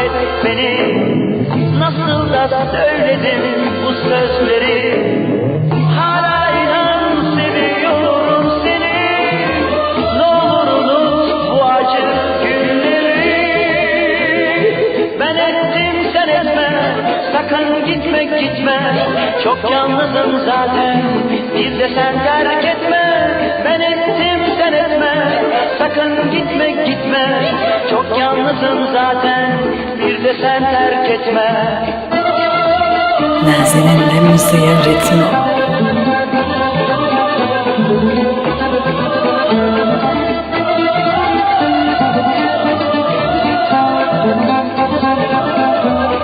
Affet beni. Nasıl da söyledim bu sözleri Sen ettin sen etme. Sakın gitme gitme. Çok yalnızım zaten. Bir de sen terk etme. Ben ettim sen etme. Sakın gitme gitme. Çok yalnızım zaten. Bir de sen terk etme. Nazenin hem ziyaretine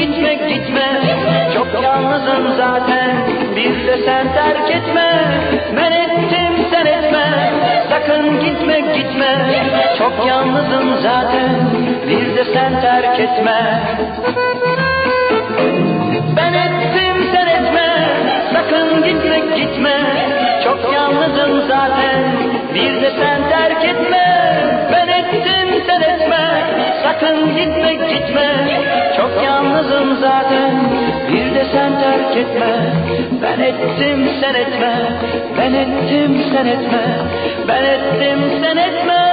gitme gitme. Çok yalnızım zaten Bir de sen terk etme. Ben ettim sen etme. Sakın gitme gitme. Çok yalnızım zaten Bir de sen terk etme. Ben ettim sen etme. Sakın gitme gitme. Çok yalnızım zaten Bir de sen terk etme. Ben ettim sen etme yalnızım zaten Bir de sen terk etme. Ben ettim sen etme. Ben ettim sen etme. Ben ettim sen etme